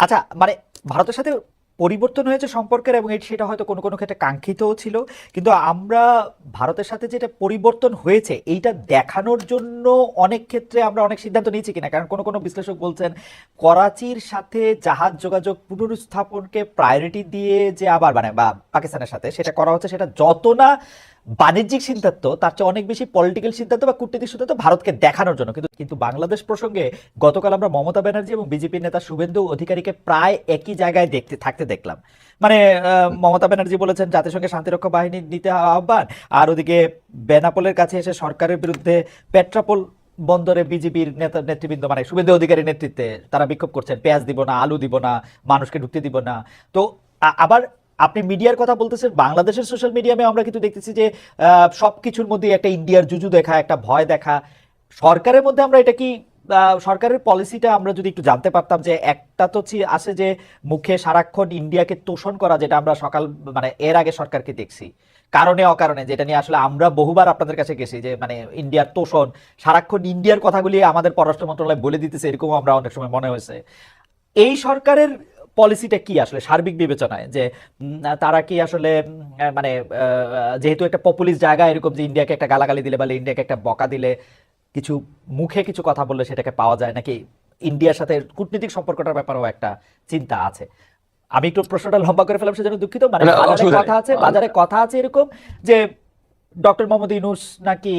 আচ্ছা মানে ভারতের সাথে পরিবর্তন হয়েছে সম্পর্কের এবং এটি সেটা হয়তো কোনো কোনো ক্ষেত্রে কাঙ্ক্ষিতও ছিল, কিন্তু আমরা ভারতের সাথে যেটা পরিবর্তন হয়েছে, এইটা দেখানোর জন্য অনেক ক্ষেত্রে আমরা অনেক সিদ্ধান্ত নিয়েছি কিনা? কারণ কোনো কোনো বিশ্লেষক বলছেন, করাচির সাথে জাহাজ যোগাযোগ পুনরুত্থাপনকে প্রায়োরিটি দিয়ে যে আবার মানে বা পাকিস্তানের সাথে সেটা করা হচ্ছে, সেটা যত না বাণিজ্যিক সিদ্ধান্ত, তার চেয়ে অনেক বেশি পলিটিক্যাল সিদ্ধান্ত বা কূটনীতিক সিদ্ধান্ত ভারতকে দেখানোর জন্য। কিন্তু কিন্তু বাংলাদেশ প্রসঙ্গে গতকাল আমরা মমতা ব্যানার্জি এবং বিজেপির নেতা শুভেন্দু অধিকারীকে প্রায় একই জায়গায় দেখতে, থাকতে দেখলাম। মানে মমতা ব্যানার্জি বলেছেন জাতিসংঘের শান্তিরক্ষা বাহিনী নিতে আহ্বান। আর ওদিকে বেনাপোলের কাছে এসে সরকারের বিরুদ্ধে পেট্রাপোল বন্দরে বিজেপির নেতা, নেতৃবৃন্দ মানে শুভেন্দু অধিকারীর নেতৃত্বে তারা বিক্ষোভ করছেন। পেঁয়াজ দিব না, আলু দিব না, মানুষকে ঢুকতে দিব না। তো আবার আপনি মিডিয়ার কথা বলতেছেন বাংলাদেশের সোশ্যাল মিডিয়ামে আমরা কিন্তু দেখতেছি যে আহ, সবকিছুর মধ্যে একটা ইন্ডিয়ার জুজু দেখা একটা ভয় দেখা। সরকারের মধ্যে আমরা এটা কি সরকারের পলিসিটা আমরা যদি একটু জানতে পারতাম যে একটা তো আছে যে মুখে সারাক্ষণ ইন্ডিয়াকে তোষণ করা যেটা আমরা সকাল মানে এর আগে সরকারকে দেখছি। কারণে অকারণে যেটা নিয়ে আসলে আমরা বহুবার আপনাদের কাছে গেছি যে মানে ইন্ডিয়ার তোষণ সারাক্ষণ ইন্ডিয়ার কথাগুলি আমাদের পররাষ্ট্র মন্ত্রণালয় বলে দিতেছে এরকম আমরা অনেক সময় মনে হয়েছে। এই সরকারের পলিসিটা কি আসলে? সার্বিক বিবেচনায় যে তারা কি আসলে মানে যেহেতু একটা পপুলিস্ট জায়গা এরকম যে ইন্ডিয়াকে একটা গালাগালি দিলে বা ইন্ডিয়াকে একটা বকা দিলে কিছু মুখে কিছু কথা বললে সেটাকে পাওয়া যায় নাকি ইন্ডিয়ার সাথে কূটনীতিক সম্পর্কটার ব্যাপারেও একটা চিন্তা আছে? আমি একটু প্রশ্নটা লম্বা করে ফেলাম সেজন্য দুঃখিত। মানে বাজারে কথা আছে বাজারে কথা আছে এরকম যে ডক্টর মোহাম্মদ ইউনুস নাকি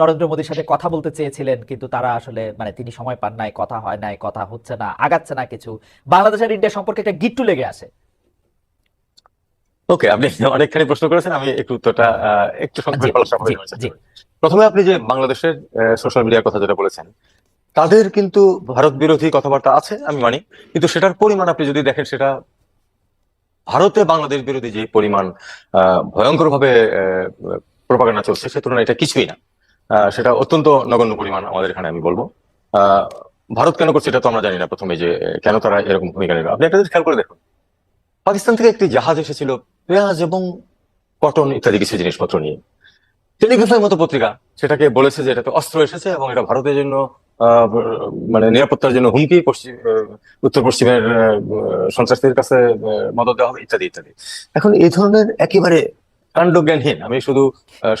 নরেন্দ্র মোদীর সাথে কথা বলতে চেয়েছিলেন কিন্তু তারা আসলে মানে তিনি সময় পান নাই কথা হয় নাই কথা হচ্ছে না আগাচ্ছে না কিছু। বাংলাদেশ আর ইন্ডিয়া সম্পর্কে একটা গিট্টু লেগে আসে ওকে আপনি অনেকখানি প্রশ্ন করেছেন আমি একটু উত্তরটা একটু সংক্ষেপে। প্রথমে আপনি যে বাংলাদেশের সোশ্যাল মিডিয়ার কথা যেটা বলেছেন তাদের কিন্তু ভারত বিরোধী কথাবার্তা আছে আমি মানি কিন্তু সেটার পরিমাণ আপনি যদি দেখেন সেটা ভারতে বাংলাদেশ বিরোধী যে পরিমাণ ভয়ঙ্কর ভাবে প্রপাগান্ডা চলছে, সে তুলনায় এটা কিছুই না। সেটা অত্যন্ত নগণ্য পরিমাণ আমাদের এখানে আমি বলব। ভারত কেন করছে এটা তো আমরা জানি না প্রথমে যে কেন তারা এরকম ভূমিকা নেবে আপনি একটা খেয়াল করে দেখুন। পাকিস্তান থেকে একটি জাহাজ এসেছিল, পেঁয়াজ এবং কটন ইত্যাদি কিছু জিনিসপত্র নিয়ে। টেলিগ্রাফের মতো পত্রিকা, সেটাকে বলেছে যে এটাতে অস্ত্র এসেছে এবং এটা ভারতের জন্য মানে নিরাপত্তার জন্য হুমকি, পশ্চিম উত্তর পশ্চিমের সন্ত্রাসীদের কাছে মদত দেওয়া হবে, ইত্যাদি ইত্যাদি। এখন এই ধরনের একেবারে কাণ্ডজ্ঞানহীন, আমি শুধু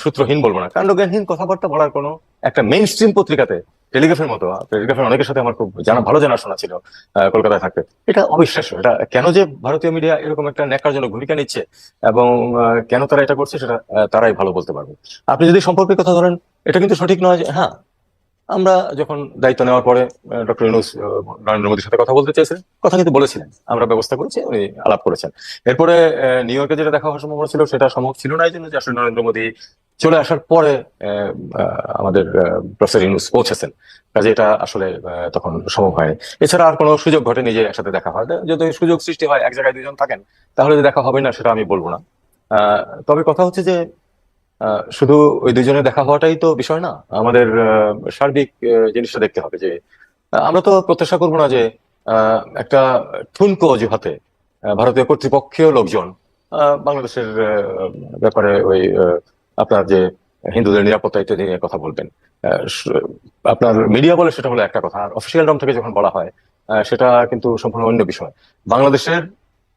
সূত্রহীন বলব না, কাণ্ডজ্ঞানহীন কথাবার্তা বলার কোনো একটা মেইন স্ট্রিম পত্রিকাতে, টেলিগ্রাফের মতো টেলিগ্রাফের অনেকের সাথে আমার খুব জানা, ভালো জানাশোনা ছিল কলকাতায় থাকতে। এটা অবিশ্বাস্য, এটা কেন যে ভারতীয় মিডিয়া এরকম একটা নেকার জন্য ভূমিকা নিচ্ছে এবং কেন তারা এটা করছে সেটা তারাই ভালো বলতে পারবে। আপনি যদি সম্পর্কের কথা ধরেন, এটা কিন্তু সঠিক নয় যে হ্যাঁ আমরা যখন দায়িত্ব নেওয়ার পরে ডক্টর ইউনুস নরেন্দ্র মোদীর সাথে কথা বলতে চেয়েছিলেন, কথা কিন্তু বলেছিলেন। আমরা ব্যবস্থা করেছি, উনি আলাপ করেছেন। এরপরে নিউ ইয়র্কে যেটা দেখা হওয়ার সম্ভাবনা ছিল, সেটা সম্ভব ছিল না, এই জন্য যে আসলে নরেন্দ্র মোদী চলে আসার পরে আমাদের প্রফেসর ইউনুস পৌঁছেছেন। কাজে এটা আসলে তখন সম্ভব হয়নি। এছাড়া আর কোনো সুযোগ ঘটেনি যে একসাথে দেখা হয়। যদি সুযোগ সৃষ্টি হয়, এক জায়গায় দুজন থাকেন, তাহলে যে দেখা হবে না, সেটা আমি বলব না। তবে কথা হচ্ছে যে শুধু ওই দুজনের দেখা হওয়াটাই তো বিষয় না। আমাদের সার্বিক জিনিসটা দেখতে হবে যে আমরা তো প্রত্যাশা করব না যে একটা ঠুনকো অজুহাতে ভারতীয় কর্তৃপক্ষীয় লোকজন বাংলাদেশের ব্যাপারে ওই আপনার যে হিন্দুদের নিরাপত্তা ইত্যাদি নিয়ে কথা বলবেন। আপনার মিডিয়া বলে সেটা হলো একটা কথা। আর অফিসিয়াল ডম থেকে যখন বলা হয় সেটা কিন্তু সম্পূর্ণ অন্য বিষয়। বাংলাদেশের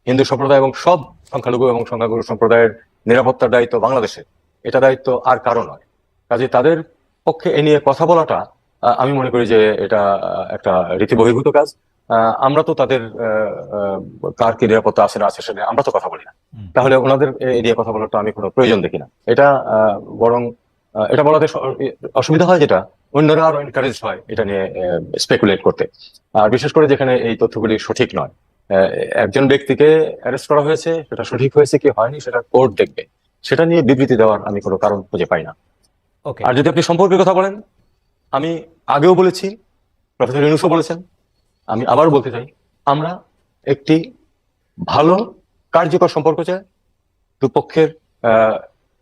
হিন্দু সম্প্রদায় এবং সব সংখ্যালঘু এবং সংখ্যাগুরু সম্প্রদায়ের নিরাপত্তার দায়িত্ব বাংলাদেশের। এটা দায়িত্ব আর কারও নয়। কাজে তাদের পক্ষে এ নিয়ে কথা বলাটা আমি মনে করি যে এটা একটা রীতি বহির্ভূত কাজ। আমরা তো তাদের কার কি নিরাপত্তা আছে না আছে সেটা আমরা তো কথা বলি না। তাহলে ওনাদের এ- এ নিয়ে কথা বলার তো আমি কোনো প্রয়োজন দেখি না। এটা আহ, বরং এটা বলাতে অসুবিধা হয় যেটা অন্যরা আরও এনকারেজ হয় এটা নিয়ে স্পেকুলেট করতে। আর বিশেষ করে যেখানে এই তথ্যগুলি সঠিক নয় আহ, একজন ব্যক্তিকে অ্যারেস্ট করা হয়েছে সেটা সঠিক হয়েছে কি হয়নি সেটা কোর্ট দেখবে। সেটা নিয়ে বিবৃতি দেওয়ার আমি কোনো কারণ খুঁজে পাই না। ওকে আর যদি আপনি সম্পর্কের কথা বলেন আমি আগেও বলেছি প্রফেসর ইউনুসও বলেছেন আমি আবার বলতে চাই আমরা একটি ভালো কার্যকর সম্পর্ক চাই দুপক্ষের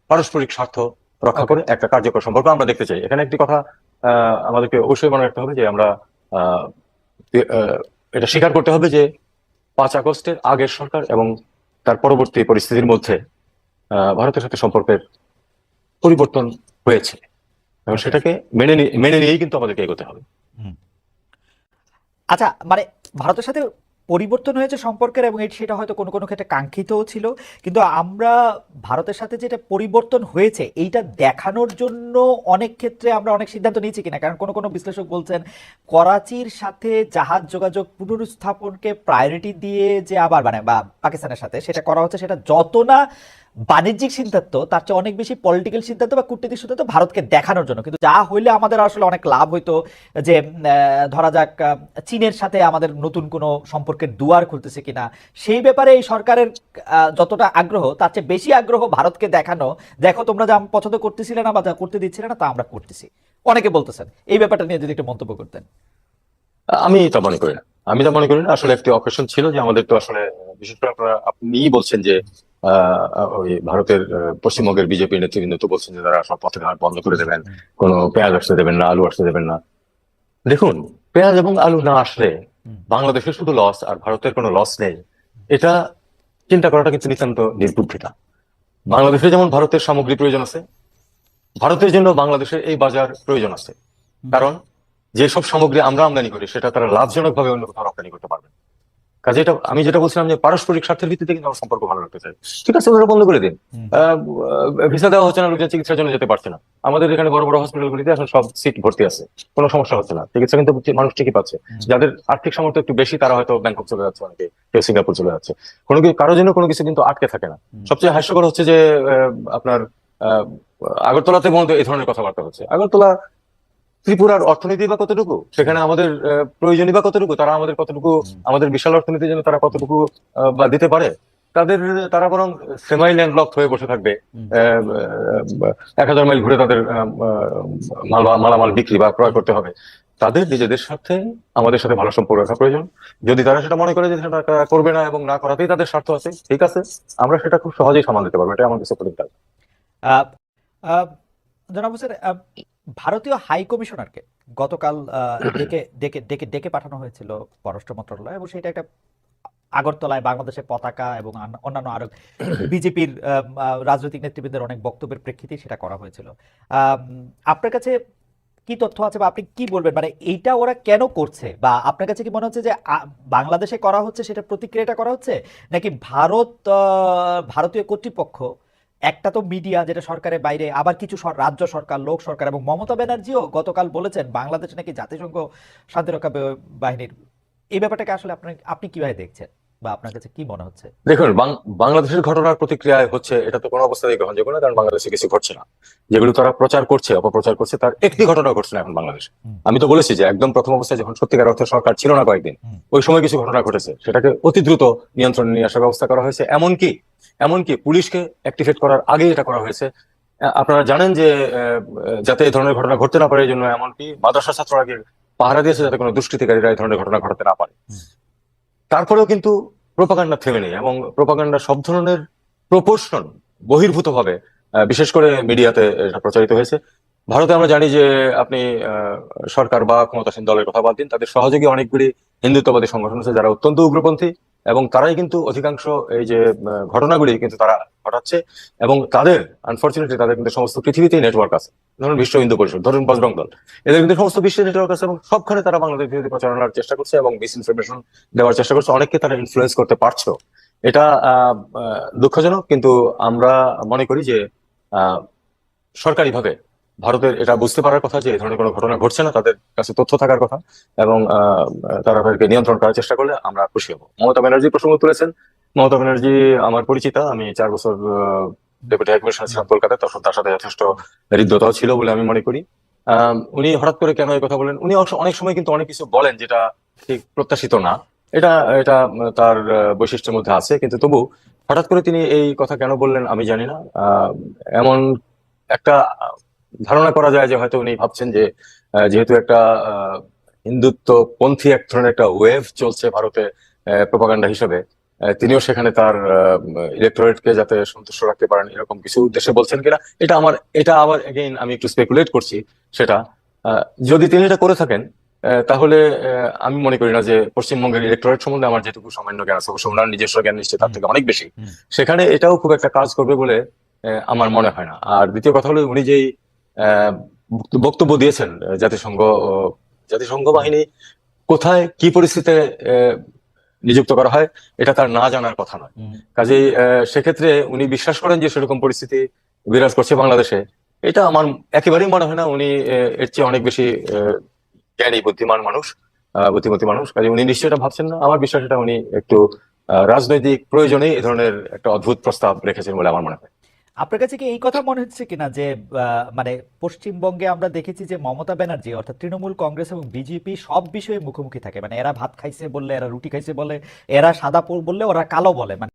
পারস্পরিক স্বার্থ রক্ষা করে একটা কার্যকর সম্পর্ক আমরা দেখতে চাই। এখানে একটি কথা আহ, আমাদেরকে অবশ্যই মনে রাখতে হবে যে আমরা আহ, এটা স্বীকার করতে হবে যে পাঁচ আগস্টের আগের সরকার এবং তার পরবর্তী পরিস্থিতির মধ্যে ভারতের সাথে সম্পর্কের পরিবর্তন হয়েছে। এবং সেটাকে মেনে মেনে নিয়েই কিন্তু আমাদেরকে এগোতে হবে। আচ্ছা মানে ভারতের সাথে পরিবর্তন হয়েছে সম্পর্কের এবং এটি সেটা হয়তো কোনো কোনো ক্ষেত্রে কাঙ্ক্ষিতও ছিল কিন্তু আমরা ভারতের সাথে যেটা পরিবর্তন হয়েছে এইটা দেখানোর জন্য অনেক ক্ষেত্রে আমরা অনেক সিদ্ধান্ত নিয়েছি কিনা? কারণ কোনো কোনো বিশ্লেষক বলছেন করাচির সাথে জাহাজ যোগাযোগ পুনরুস্থাপনকে প্রায়োরিটি দিয়ে যে আবার মানে বা পাকিস্তানের সাথে সেটা করা হচ্ছে সেটা যত না বাণিজ্যিক সিদ্ধান্ত, তার চেয়ে অনেক বেশি পলিটিক্যাল সিদ্ধান্ত বা কূটনীতিক সিদ্ধান্ত ভারতকে দেখানোর জন্য। কিন্তু যা হইলে আমাদের আসলে অনেক লাভ হইতো যে ধরা যাক চীনের সাথে আমাদের নতুন কোনো সম্পর্কের দুয়ার খুলতেছে কিনা। সেই ব্যাপারে এই সরকারের যতটা আগ্রহ, তার চেয়ে বেশি আগ্রহ ভারতকে দেখানো। দেখো তোমরা যা পছন্দ করতেছিলে না বা যা করতে দিচ্ছিলে না, তা আমরা করতেছি। অনেকে বলতেছেন, এই ব্যাপারটা নিয়ে যদি একটু মন্তব্য করতেন। আমি তা মনে করি না। আমি তা মনে করি না। আসলে একটি অকেশন ছিল যে আমাদের তো আসলে, বিশেষ করে আপনারা বলছেন যে ওই ভারতের পশ্চিমবঙ্গের বিজেপি নেতৃবৃন্দ তো বলছেন যে তারা সব পথের হাট বন্ধ করে দেবেন কোনো পেঁয়াজ আসতে দেবেন না আলু আসতে দেবেন না। দেখুন পেঁয়াজ এবং আলু না আসলে বাংলাদেশের শুধু লস আর ভারতের কোনো লস নেই এটা চিন্তা করাটা কিন্তু নিতান্ত নির্বুদ্ধিতা বাংলাদেশে যেমন ভারতের সামগ্রী প্রয়োজন আছে ভারতের জন্য বাংলাদেশের এই বাজার প্রয়োজন আছে। কারণ যেসব সামগ্রী আমরা আমদানি করি সেটা তারা লাভজনক ভাবে অন্য কোথাও রপ্তানি করতে পারবে কাজে এটা আমি যেটা বলছিলাম যে পারস্পরিক স্বার্থের ভিত্তিতে কিন্তু আমরা সম্পর্ক ভালো রাখতে চাই। ঠিক আছে ওনারা বন্ধ করে দিন। ভিসা দেওয়া হচ্ছে না লোকজন চিকিৎসার জন্য যেতে পারছে না। আমাদের এখানে বড় বড় হসপিটালগুলিতে এখন সব সিট ভর্তি আছে। কোনো সমস্যা হচ্ছে না। চিকিৎসা কিন্তু মানুষ ঠিকই পাচ্ছে। যাদের আর্থিক সামর্থ্য একটু বেশি তারা হয়তো ব্যাংকক চলে যাচ্ছে অনেকে কেউ সিঙ্গাপুর চলে যাচ্ছে। কোনো কিছু কারোর জন্য কোনো কিছু কিন্তু আটকে থাকে না। সবচেয়ে হাস্যকর হচ্ছে যে আহ, আপনার আহ, আগরতলাতে মধ্যে এই ধরনের কথাবার্তা হচ্ছে। আগরতলা ত্রিপুরার অর্থনীতি বা কতটুকু? সেখানে আমাদের প্রয়োজনীয় বা কতটুকু? তারা আমাদের কতটুকু আমাদের বিশাল অর্থনীতির জন্য তারা কতটুকু বা দিতে পারে? তাদের তারা বরং সেমাই ল্যান্ড লক হয়ে বসে থাকবে। এক হাজার মাইল ঘুরে তাদের মালামাল বিক্রি বা ক্রয় করতে হবে। তাদের নিজেদের সাথে আমাদের সাথে ভালো সম্পর্ক রাখা প্রয়োজন। যদি তারা সেটা মনে করে যে সেটা করবে না এবং না করাতেই তাদের স্বার্থ আছে ঠিক আছে। আমরা সেটা খুব সহজেই সামাল দিতে পারব। এটা আমার কাছে আহ, জনাব হোসেন ভারতীয় হাই কমিশনারকে গতকাল ডেকে ডেকে ডেকে ডেকে পাঠানো হয়েছিল পররাষ্ট্র মন্ত্রণালয় এবং সেটা একটা আগরতলায় বাংলাদেশের পতাকা এবং অন্যান্য আরও বিজেপির রাজনৈতিক নেতৃবৃন্দের অনেক বক্তব্যের প্রেক্ষিতে সেটা করা হয়েছিল। আপনার কাছে কি তথ্য আছে বা আপনি কি বলবেন? মানে এইটা ওরা কেন করছে? বা আপনার কাছে কি মনে হচ্ছে যে বাংলাদেশে করা হচ্ছে সেটা প্রতিক্রিয়াটা করা হচ্ছে? নাকি ভারত ভারতীয় কর্তৃপক্ষ একটা তো মিডিয়া যেটা সরকারের বাইরে আবার কিছু রাজ্য সরকার লোক সরকার এবং মমতা ব্যানার্জিও গতকাল বলেছেন বাংলাদেশ নাকি জাতিসংঘ শান্তিরক্ষা বাহিনীর। এই ব্যাপারটাকে আসলে আপনি আপনি কীভাবে দেখছেন বা আপনার কাছে কি মনে হচ্ছে? দেখুন বাংলাদেশের ঘটনার প্রতিক্রিয়ায় হচ্ছে এটা তো কোনো অবস্থাতেই গ্রহণযোগ্য না কারণ বাংলাদেশে কিছু ঘটছে না। যেগুলো তারা প্রচার করছে অপপ্রচার করছে তার একটি ঘটনা ঘটছে না এখন বাংলাদেশে। আমি তো বলেছি যে একদম প্রথম অবস্থায় যখন সত্যিকার অর্থে সরকার ছিল না কয়েকদিন ওই সময় কিছু ঘটনা ঘটেছে। সেটাকে অতি দ্রুত নিয়ন্ত্রণে নিয়ে আসার ব্যবস্থা করা হয়েছে। এমনকি এমনকি পুলিশকে অ্যাক্টিভেট করার আগে এটা করা হয়েছে। আপনারা জানেন যে যাতে এই ধরনের ঘটনা ঘটতে না পারে এই জন্য এমনকি মাদ্রাসা ছাত্ররা আগে পাহারা দিয়েছে যাতে কোনো দুষ্কৃতিকারীরা এই ধরনের ঘটনা ঘটাতে না পারে। তারপরেও কিন্তু প্রোপাগান্ডা থেমে নেই এবং প্রোপাগান্ডা সব ধরনের প্রপোর্শন বহির্ভূত ভাবে বিশেষ করে মিডিয়াতে এটা প্রচারিত হয়েছে। ভারতে আমরা জানি যে আপনি আহ, সরকার বা ক্ষমতাসীন দলের কথা বাদ দিন তাদের সহযোগী অনেকগুলি হিন্দুত্ববাদী সংগঠন আছে যারা অত্যন্ত উগ্রপন্থী। এবং তারাই কিন্তু অধিকাংশ এই যে ঘটনাগুলি কিন্তু তারা ঘটাচ্ছে এবং তাদের আনফর্চুনেটলি তাদের কিন্তু সমস্ত পৃথিবীতেই নেটওয়ার্ক আছে। ধরুন বিশ্ব হিন্দু পরিষদ, ধরুন বজরং দল এদের কিন্তু সমস্ত বিশ্বের নেটওয়ার্ক আছে এবং সবখানে তারা বাংলাদেশ বিরোধী প্রচারণার চেষ্টা করছে এবং মিস ইনফরমেশন দেওয়ার চেষ্টা করছে। অনেককে তারা ইনফ্লুয়েন্স করতে পারছ এটা দুঃখজনক, কিন্তু আমরা মনে করি যে সরকারিভাবে ভারতের এটা বুঝতে পারার কথা যে এই ধরনের কোনো ঘটনা ঘটছে না তাদের কাছে তথ্য থাকার কথা এবং তারা তাদেরকে নিয়ন্ত্রণ করার চেষ্টা করলে আমরা খুশি হব। মমতা ব্যানার্জি প্রসঙ্গ তুলেছেন। মমতা ব্যানার্জি আমার পরিচিতা আমি চার বছর ডেপুটি হাই কমিশনার ছিলাম কলকাতায় তখন তার সাথে যথেষ্ট হৃদ্যতাও ছিল বলে আমি মনে করি। আহ, উনি হঠাৎ করে কেন এই কথা বলেন? উনি অনেক সময় কিন্তু অনেক কিছু বলেন যেটা ঠিক প্রত্যাশিত না। এটা এটা তার বৈশিষ্ট্যের মধ্যে আছে কিন্তু তবু হঠাৎ করে তিনি এই কথা কেন বললেন আমি জানি না। আহ, এমন একটা ধারণা করা যায় যে হয়তো উনি ভাবছেন যে যেহেতু একটা আহ, হিন্দুত্ব পন্থী এক ধরনের একটা ওয়েভ চলছে ভারতে প্রপাগান্ডা হিসেবে তিনিও সেখানে তার ইলেকটোরেটকে যাতে সন্তুষ্ট রাখতে পারেন এরকম কিছু উদ্দেশ্যে বলছেন কিনা এটা আমার এটা আবার এগেইন আমি একটু স্পেকুলেট করছি সেটা আহ, যদি তিনি এটা করে থাকেন আহ, তাহলে আহ, আমি মনে করি না যে পশ্চিমবঙ্গের ইলেকটোরেট সম্বন্ধে আমার যেটুকু সামান্য জ্ঞান আছে অবশ্য ওনার নিজস্ব জ্ঞান নিশ্চয়ই তার থেকে অনেক বেশি। সেখানে এটাও খুব একটা কাজ করবে বলে আমার মনে হয় না। আর দ্বিতীয় কথা হলো উনি যেই বক্তব্য দিয়েছেন জাতিসংঘ জাতিসংঘ বাহিনী। কোথায় কি পরিস্থিতিতে নিযুক্ত করা হয় এটা তার না জানার কথা নয়। কাজেই সেক্ষেত্রে উনি বিশ্বাস করেন যে সেরকম পরিস্থিতি বিরাজ করছে বাংলাদেশে। এটা আমার একেবারেই মনে হয় না উনি এর চেয়ে অনেক বেশি আহ, জ্ঞানী বুদ্ধিমান মানুষ আহ, বুদ্ধিমতী মানুষ। কাজে উনি নিশ্চয়ই এটা ভাবছেন না। আমার বিশ্বাস এটা উনি একটু আহ, রাজনৈতিক প্রয়োজনে এই ধরনের একটা অদ্ভুত প্রস্তাব রেখেছেন বলে আমার মনে হয়। আপনার কাছে কি এই কথা মনে হচ্ছে কিনা যে মানে পশ্চিমবঙ্গে আমরা দেখেছি যে মমতা ব্যানার্জি অর্থাৎ তৃণমূল কংগ্রেস এবং বিজেপি সব বিষয়ে মুখোমুখি থাকে। মানে এরা ভাত খাইছে বললে, এরা রুটি খাইছে বলে, এরা সাদা বললে ওরা কালো বলে। মানে